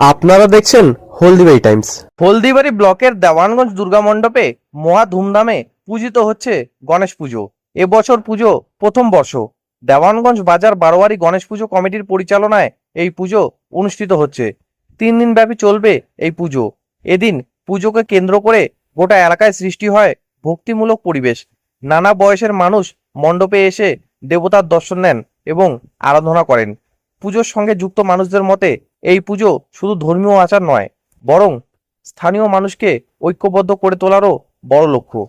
আপনারা দেখছেন হলদিবাড়ি টাইমস। হলদিবাড়ি ব্লকের দেওয়ানগঞ্জ দুর্গা মণ্ডপে মহা ধুমধামে পূজিত হচ্ছে গণেশ পুজো। এবছর পুজো প্রথম বর্ষ। দেওয়ানগঞ্জ বাজার বারোয়ারি গণেশ পুজো কমিটির পরিচালনায় এই পুজো অনুষ্ঠিত হচ্ছে। তিন দিন ব্যাপী চলবে এই পুজো। এদিন পুজোকে কেন্দ্র করে গোটা এলাকায় সৃষ্টি হয় ভক্তিমূলক পরিবেশ। নানা বয়সের মানুষ মণ্ডপে এসে দেবতার দর্শন নেন এবং আরাধনা করেন। পুজোর সঙ্গে যুক্ত মানুষদের মতে এই পুজো শুধু ধর্মীয় আচার নয়, বরং স্থানীয় মানুষকে ঐক্যবদ্ধ করে তোলারও বড় লক্ষ্য